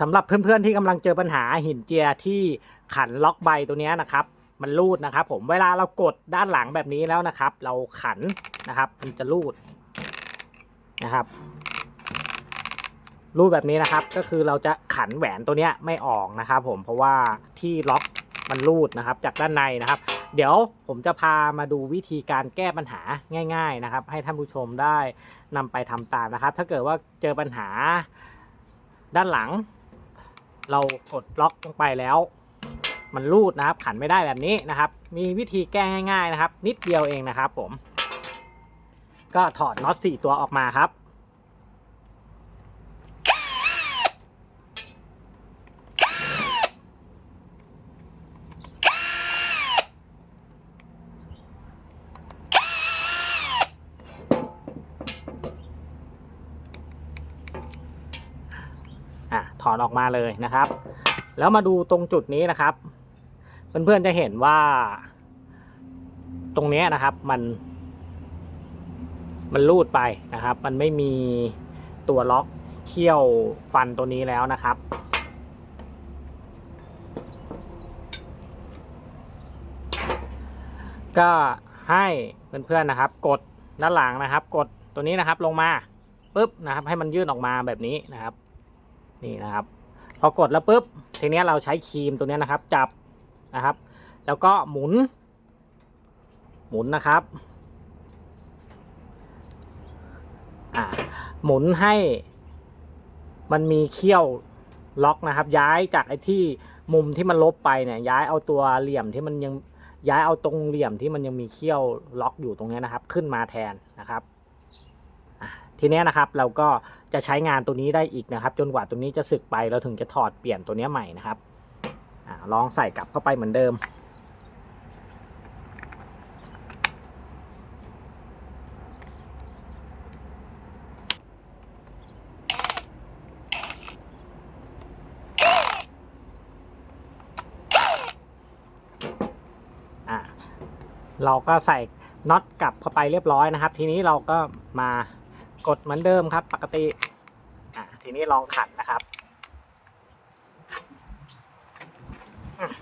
สำหรับเพื่อนๆที่กำลังเจอปัญหาหินเจียที่ขันล็อกใบตัวนี้นะครับ มันรูดนะครับ ผมเวลาเรากดด้านหลังแบบนี้แล้วนะครับ เราขันนะครับ มันจะรูดนะครับ รูดแบบนี้นะครับ ก็คือเราจะขันแหวนตัวนี้ไม่ออกนะครับ ผมเพราะว่าที่ล็อกมันรูดนะครับ จากด้านในนะครับ เดี๋ยวผมจะพามาดูวิธีการแก้ปัญหาง่าย ๆนะครับ ให้ท่านผู้ชมได้นำไปทำตามนะครับ ถ้าเกิดว่าเจอปัญหาด้านหลัง เรากดล็อกลงไปแล้ว มันรูดนะครับ ขันไม่ได้แบบนี้นะครับ มีวิธีแก้ง่าย ๆนะครับ นิดเดียวเองนะครับ ผม ก็ถอดน็อต4ตัวออกมาครับ อะ ถอนออกมาเลยนะครับ แล้วมาดูตรงจุดนี้นะครับ เพื่อนๆจะเห็นว่า ตรงนี้นะครับมัน มันรูดไปนะครับ มันไม่มีตัวล็อกเขี้ยวฟันตัวนี้แล้วนะครับก็ให้เพื่อนๆนะครับ กดด้านหลังนะครับ กดตัวนี้นะครับลงมาปุ๊บนะครับ ให้มันยื่นออกมาแบบนี้นะครับ นี่นะครับพอกดแล้วปุ๊บทีนี้เราใช้ครีมตัวนี้นะครับ จับนะครับ แล้วก็หมุน หมุนนะครับอ่าหมุนให้มันมีเขี้ยวล็อกนะครับ ย้ายจากไอ้ที่มุมที่มันลบไปเนี่ย ย้ายเอาตัวเหลี่ยมที่มันยังย้ายเอาตรงเหลี่ยมที่มันยังมีเขี้ยวล็อกอยู่ตรงนี้นะครับ ขึ้นมาแทนนะครับ ทีนี้นะครับเราก็จะใช้งานตัวนี้ได้อีกนะครับ จนกว่าตัวนี้จะสึกไปเราถึงจะถอดเปลี่ยนตัวนี้ใหม่นะครับอลองใส่กลับเข้าไปเหมือนเดิมอะเราก็ใส่น็อตกลับเข้าไปเรียบร้อยนะครับ ทีนี้เราก็มา กดเหมือนเดิมครับ ปกติทีนี้ลองขัดนะครับอืม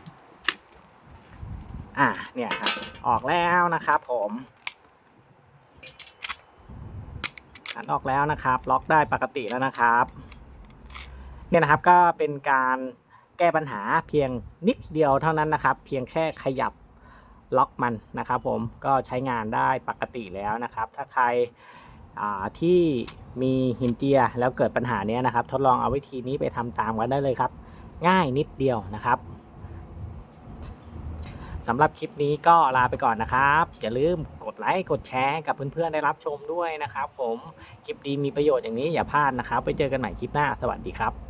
อะเนี่ยครับ ออกแล้วนะครับผมขันออกแล้วนะครับ ล็อกได้ปกติแล้วนะครับ เนี่ยนะครับก็เป็นการแก้ปัญหาเพียงนิดเดียวเท่านั้นนะครับ เพียงแค่ขยับล็อกมันนะครับ ผมก็ใช้งานได้ปกติแล้วนะครับ ถ้าใคร ที่มีหินเจียแล้วเกิดปัญหาเนี้ยนะครับ ทดลองเอาวิธีนี้ไปทำตามกันได้เลยครับ ง่ายนิดเดียวนะครับสำหรับคลิปนี้ก็ลาไปก่อนนะครับ อย่าลืมกดไลค์กดแชร์ให้กับเพื่อนๆได้รับชมด้วยนะครับ ผมคลิปดีมีประโยชน์อย่างนี้อย่าพลาดนะครับ ไปเจอกันใหม่คลิปหน้าสวัสดีครับ